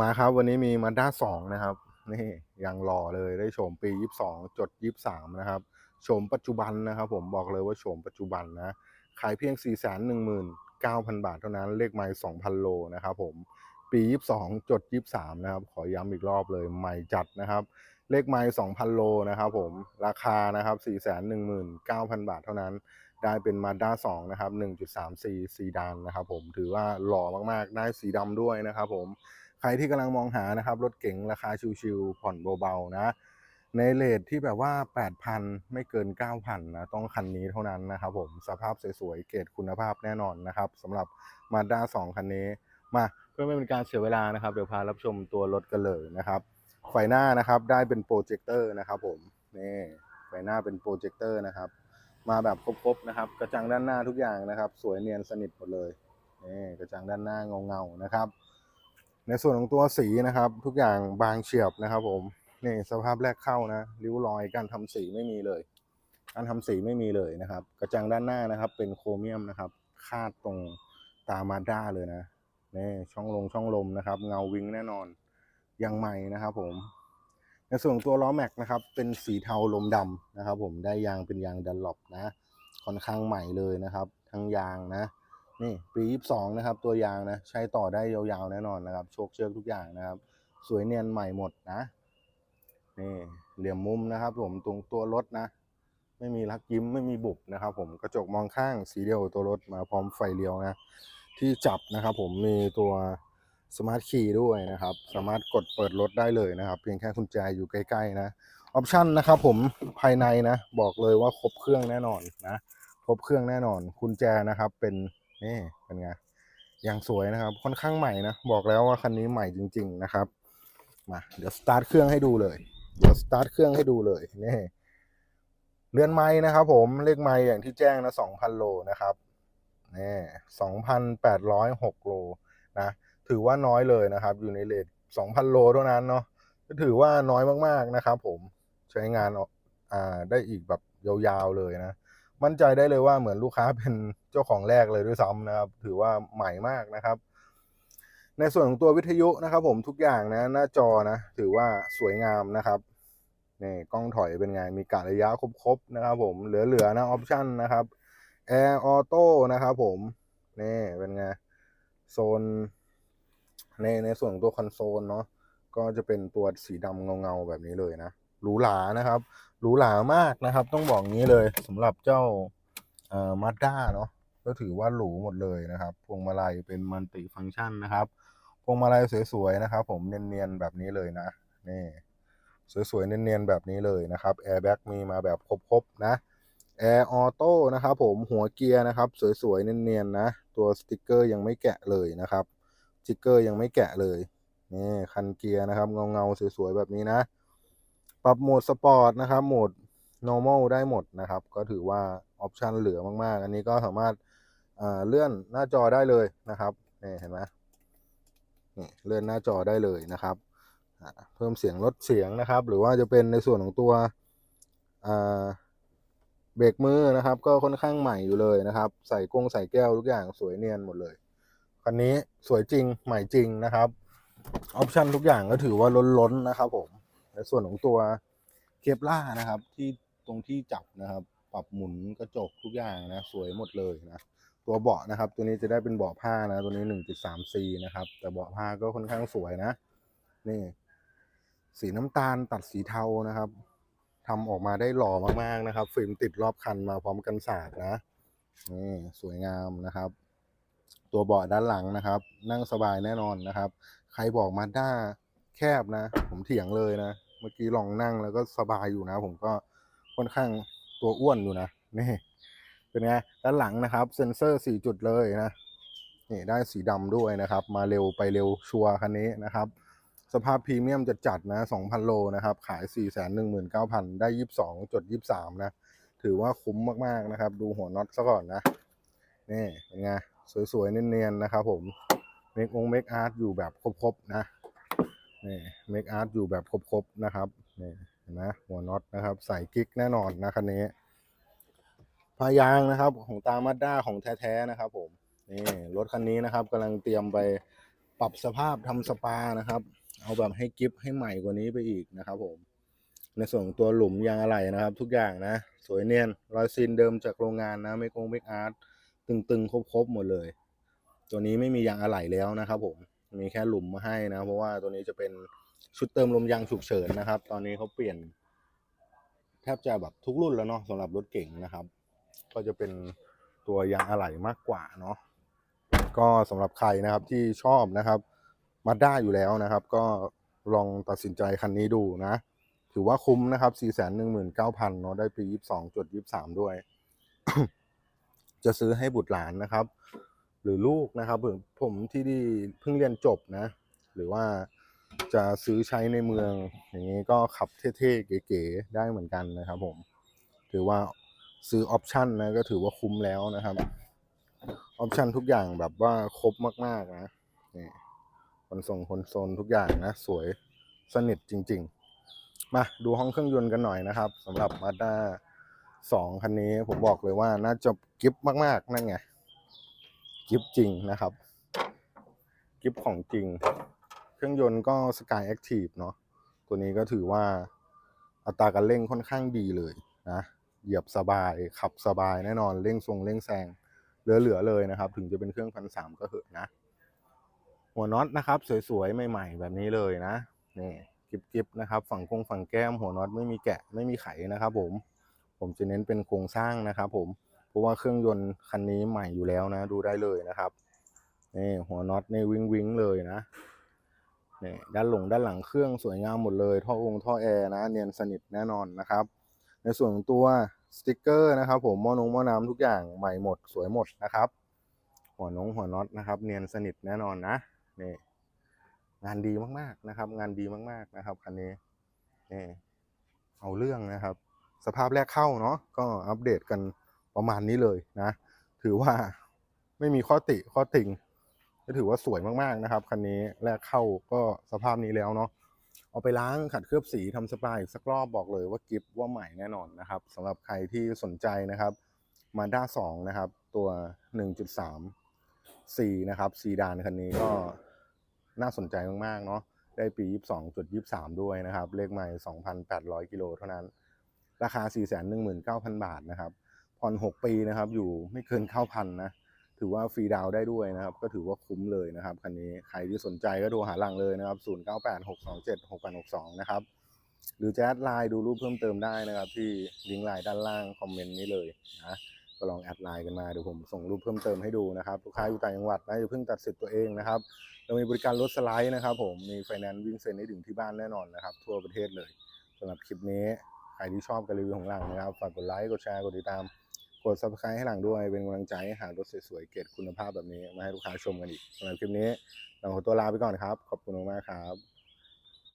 มาครับวันนี้มีมาด้าสองนะครับ นี่ยังหล่อเลยได้โฉมปี22จด23นะครับโฉมปัจจุบันนะครับ ผมบอกเลยว่าโฉมปัจจุบันนะขายเพียง4 1 9 0 0 0บาทเท่านั้นเลขไมล์2,000โลนะครับผมปี22จด23นะครับขอย้ำอีกรอบเลยใหม่จัดนะครับ เลขไมล์2,000โลนะครับ ผมราคานะครับ4 1 9 0 0 0บาทเท่านั้นได้เป็นมาด้า2นะครับ1.34ซีดานนะครับ ผมถือว่าหล่อมากๆได้สีดำด้วยนะครับ ผม ใครที่กำลังมองหานะครับ รถเก๋งราคาชิวๆผ่อนเบาๆนะ ในเลทที่แบบว่า 8,000 ไม่เกิน 9,000 นะ ต้องคันนี้เท่านั้นนะครับผมสภาพสวยๆ เกรดคุณภาพแน่นอนนะครับสำหรับ Mazda 2 คันนี้ มาเพื่อไม่เป็นการเสียเวลานะครับ เดี๋ยวพารับชมตัวรถกันเลยนะครับ ไฟหน้านะครับได้เป็นโปรเจคเตอร์นะครับผมนี่ไฟหน้าเป็นโปรเจคเตอร์นะครับมาแบบครบๆนะครับ กระจังด้านหน้าทุกอย่างนะครับ สวยเนียนสนิทหมดเลยนี่กระจังด้านหน้าเงาๆนะครับ ในส่วนของตัวสีนะครับ ทุกอย่างบางเฉียบนะครับ ผมนี่สภาพแรกเข้านะริ้วรอยการทำสีไม่มีเลย การทำสีไม่มีเลยนะครับ กระจังด้านหน้านะครับ เป็นโครเมียมนะครับ คาดตรงตามาด้าเลยนะนี่ช่องลงช่องลมนะครับ เงาวิงแน่นอนยังใหม่นะครับผมในส่วนของตัวล้อแม็กนะครับ เป็นสีเทาลมดำนะครับ ผมได้ยางเป็นยางดันหลบนะ ค่อนข้างใหม่เลยนะครับ ทั้งยางนะ นี่ปี22นะครับ ตัวยางนะ ใช้ต่อได้ยาวๆแน่นอนนะครับ โชคเชือกทุกอย่างนะครับ สวยเนียนใหม่หมดนะ นี่เหลี่ยมมุมนะครับ ผมตรงตัวรถนะ ไม่มีรักยิ้มไม่มีบุบนะครับ ผมกระจกมองข้างสีเดียวกับตัวรถมาพร้อมไฟเลี้ยวนะ ที่จับนะครับผมมีตัวสมาร์ทคีย์ด้วยนะครับ สามารถกดเปิดรถได้เลยนะครับ เพียงแค่กุญแจอยู่ใกล้ๆนะออปชันนะครับผมภายในนะ บอกเลยว่าครบเครื่องแน่นอนนะ ครบเครื่องแน่นอนกุญแจนะครับเป็น นี่เป็นไงอย่างสวยนะครับ ค่อนข้างใหม่นะ บอกแล้วว่าคันนี้ใหม่จริง ๆ นะครับ มา เดี๋ยวสตาร์ทเครื่องให้ดูเลย เดี๋ยวสตาร์ทเครื่องให้ดูเลยนี่เรือนไม้นะครับ ผมเลขไม้อย่างที่แจ้งนะ2,000โลนะครับนี่2,806โลนะ ถือว่าน้อยเลยนะครับ อยู่ในเลท2,000โลเท่านั้นเนาะก็ถือว่าน้อยมากๆนะครับ ผมใช้งานอ่าได้อีกแบบยาวๆเลยนะ มั่นใจได้เลยว่าเหมือนลูกค้าเป็นเจ้าของแรกเลยด้วยซ้ำนะครับ ถือว่าใหม่มากนะครับ ในส่วนของตัววิทยุนะครับผมทุกอย่างนะ หน้าจอนะ ถือว่าสวยงามนะครับนี่กล้องถอยเป็นไง มีกะรระยะครบๆนะครับ ผมเหลือๆนะออปชันนะครับแอร์ออโต้นะครับผมนี่เป็นไงโซน ในในส่วนของตัวคอนโซลเนาะก็จะเป็นตัวสีดำเงาๆแบบนี้เลยนะหรูหรานะครับ หรูหรามากนะครับ ต้องบอกงี้เลยสำหรับเจ้าเอ่อมาด้าเนาะก็ถือว่าหรูหมดเลยนะครับพวงมาลัยเป็นมัลติฟังก์ชันนะครับพวงมาลัยสวยๆนะครับ ผมเนียนๆแบบนี้เลยนะนี่สวยๆเนียนๆแบบนี้เลยนะครับแอร์แบ็กมีมาแบบครบๆนะแอร์ออโต้นะครับผมหัวเกียร์นะครับ สวยๆเนียนๆนะ ตัวสติกเกอร์ยังไม่แกะเลยนะครับสติกเกอร์ยังไม่แกะเลยนี่คันเกียร์นะครับเงาๆสวยๆแบบนี้นะ ปรับโหมดสปอร์ตนะครับโหมด normal ได้หมดนะครับ ก็ถือว่าออปชันเหลือมาก ๆ อันนี้ก็สามารถเลื่อนหน้าจอได้เลยนะครับนี่เห็นไหมนี่เลื่อนหน้าจอได้เลยนะครับ เพิ่มเสียงลดเสียงนะครับ หรือว่าจะเป็นในส่วนของตัวเบรกมือนะครับ ก็ค่อนข้างใหม่อยู่เลยนะครับ ใส่กงใส่แก้วทุกอย่างสวยเนียนหมดเลยคันนี้สวยจริงใหม่จริงนะครับออปชันทุกอย่างก็ถือว่าล้นๆนะครับผม ในส่วนของตัวเคปล่านะครับ ที่ตรงที่จับนะครับ ปรับหมุนกระจกทุกอย่างนะ สวยหมดเลยนะตัวเบาะนะครับ ตัวนี้จะได้เป็นเบาะผ้านะ ตัวนี้ 1.3C นะครับ แต่เบาะผ้าก็ค่อนข้างสวยนะ นี่ สีน้ำตาลตัดสีเทานะครับทำออกมาได้หล่อมากๆนะครับ ฟิล์มติดรอบคันมาพร้อมกันศาส์นะนี่สวยงามนะครับ ตัวเบาะด้านหลังนะครับ นั่งสบายแน่นอนนะครับ ใครบอกมาด้า แคบนะ ผมเถียงเลยนะ เมื่อกี้ลองนั่งแล้วก็สบายอยู่นะ ผมก็ค่อนข้างตัวอ้วนอยู่นะนี่เป็นไงด้านหลังนะครับ เซ็นเซอร์สี่จุดเลยนะนี่ได้สีดำด้วยนะครับ มาเร็วไปเร็วชัวร์คันนี้นะครับ สภาพพรีเมียมจะจัดนะ2,000 โลนะครับ ขาย 419,000 ได้ 22จด23 นะ ถือว่าคุ้มมากๆนะครับ ดูหัวน็อตซะก่อนนะ นี่เป็นไง สวยๆ เนียนๆ นะครับผมเมคองเมคอาร์ตอยู่แบบครบ ๆ นะ นี่เมคอาร์ตอยู่แบบครบๆนะครับนี่เห็นไหมหัวน็อตนะครับ ใส่กิ๊กแน่นอนนะคันนี้พายางนะครับ ของตามาด้าของแท้ๆนะครับ ผมนี่รถคันนี้นะครับกำลังเตรียมไปปรับสภาพทำสปานะครับ เอาแบบให้กิฟให้ใหม่กว่านี้ไปอีกนะครับ ผม ในส่วนตัวหลุมยางอะไหล่นะครับ ทุกอย่างนะ สวยเนียนรอยซีนเดิมจากโรงงานนะไม่กงไม่อาร์ตตึงๆครบๆหมดเลย ตัวนี้ไม่มียางอะไหล่แล้วนะครับ ผม มีแค่หลุมมาให้นะ เพราะว่าตัวนี้จะเป็นชุดเติมลมยางฉุกเฉินนะครับ ตอนนี้เขาเปลี่ยน แทบจะแบบทุกรุ่นแล้วเนาะสำหรับรถเก่งนะครับ ก็จะเป็นตัวยางอะไหล่มากกว่าเนาะก็สำหรับใครนะครับที่ชอบนะครับมาด้าอยู่แล้วนะครับ ก็ลองตัดสินใจคันนี้ดูนะ ถือว่าคุ้มนะครับ 4 1 9 0 0 0เนาะได้ปี 22จุด23 ด้วย จะซื้อให้บุตรหลานนะครับ หรือลูกนะครับผมผมที่ดีเพิ่งเรียนจบนะ หรือว่าจะซื้อใช้ในเมือง อย่างนี้ก็ขับเท่ๆเก๋ๆได้เหมือนกันนะครับผม ถือว่าซื้อออปชันนะก็ถือว่าคุ้มแล้วนะครับออปชันทุกอย่างแบบว่าครบมากๆนะนี่คนส่งคนโซลทุกอย่างนะ สวยสนิทจริง ๆ มาดูห้องเครื่องยนต์กันหน่อยนะครับสำหรับ Mazda 2คันนี้ผมบอกเลยว่าน่าจะกิฟมากๆนั่นไง กิฟจริงนะครับกิฟของจริง เครื่องยนต์ก็ Sky Active เนาะตัวนี้ก็ถือว่าอัตราการเร่งค่อนข้างดีเลยนะเหยียบสบายขับสบายแน่นอนเร่งทรงเร่งแซงเหลือๆเลยนะครับ ถึงจะเป็นเครื่องพันสามก็เหอะนะ หัวน็อตนะครับ สวยๆ ใหม่ ๆ แบบนี้เลยนะนี่กิบๆนะครับ ฝั่งคงฝั่งแก้มหัวน็อตไม่มีแกะไม่มีไขนะครับ ผม ผมจะเน้นเป็นโครงสร้างนะครับ ผม เพราะว่าเครื่องยนต์คันนี้ใหม่อยู่แล้วนะ ดูได้เลยนะครับนี่หัวน็อตในวิงวิงเลยนะนี่ด้านหลงด้านหลังเครื่องสวยงามหมดเลย ท่อองท่อแอร์นะเนียนสนิทแน่นอนนะครับ ในส่วนของตัวสติกเกอร์นะครับ ผมหม้อนงหม้อน้ำทุกอย่างใหม่หมดสวยหมดนะครับ หัวนงหัวน็อตนะครับ เนียนสนิทแน่นอนนะนี่งานดีมากๆนะครับ งานดีมากๆนะครับคันนี้นี่เอาเรื่องนะครับ สภาพแรกเข้าเนาะก็อัปเดตกัน ประมาณนี้เลยนะ ถือว่าไม่มีข้อติข้อติงก็ถือว่าสวยมากๆนะครับคันนี้แรกเข้าก็สภาพนี้แล้วเนาะเอาไปล้างขัดเคลือบสีทำสปาอีกสักรอบบอกเลยว่ากิฟว่าใหม่แน่นอนนะครับสำหรับใครที่สนใจนะครับมาด้าสองนะครับ ตัว 1.3 4นะครับซีดานคันนี้ก็น่าสนใจมากๆเนาะได้ปี 22.23 ด้วยนะครับ เลขใหม่ 2,800 กิโลเท่านั้น ราคา 419,000 บาทนะครับ ผ่อน6ปีนะครับ อยู่ไม่เกิน9,000นนะ ถือว่าฟรีดาวน์ได้ด้วยนะครับ ก็ถือว่าคุ้มเลยนะครับคันนี้ใครที่สนใจก็โทรหาหลังเลยนะครับ0986276862นะครับหรือจะแอดไลน์ดูรูปเพิ่มเติมได้นะครับ ที่ลิงก์ไลน์ด้านล่างคอมเมนต์นี้เลยนะก็ลองแอดไลน์กันมาเดี๋ยวผมส่งรูปเพิ่มเติมให้ดูนะครับลูกค้าอยู่ต่างจังหวัดนะอย่าเพิ่งตัดสิทธิ์ตัวเองนะครับ เรามีบริการรถสไลด์นะครับ ผมมีไฟแนนซ์วิ่งเซ็นให้ถึงที่บ้านแน่นอนนะครับ ทั่วประเทศเลยสำหรับคลิปนี้ใครที่ชอบการรีวิวของหลังนะครับฝากกดไลค์กดแชร์กดติดตาม กด subscribe ให้หลังด้วย เป็นกำลังใจให้หารถสวยๆ เกรดคุณภาพแบบนี้ มาให้ลูกค้าชมกันอีกสำหรับคลิปนี้เราขอตัวลาไปก่อนครับ ขอบคุณมากครับ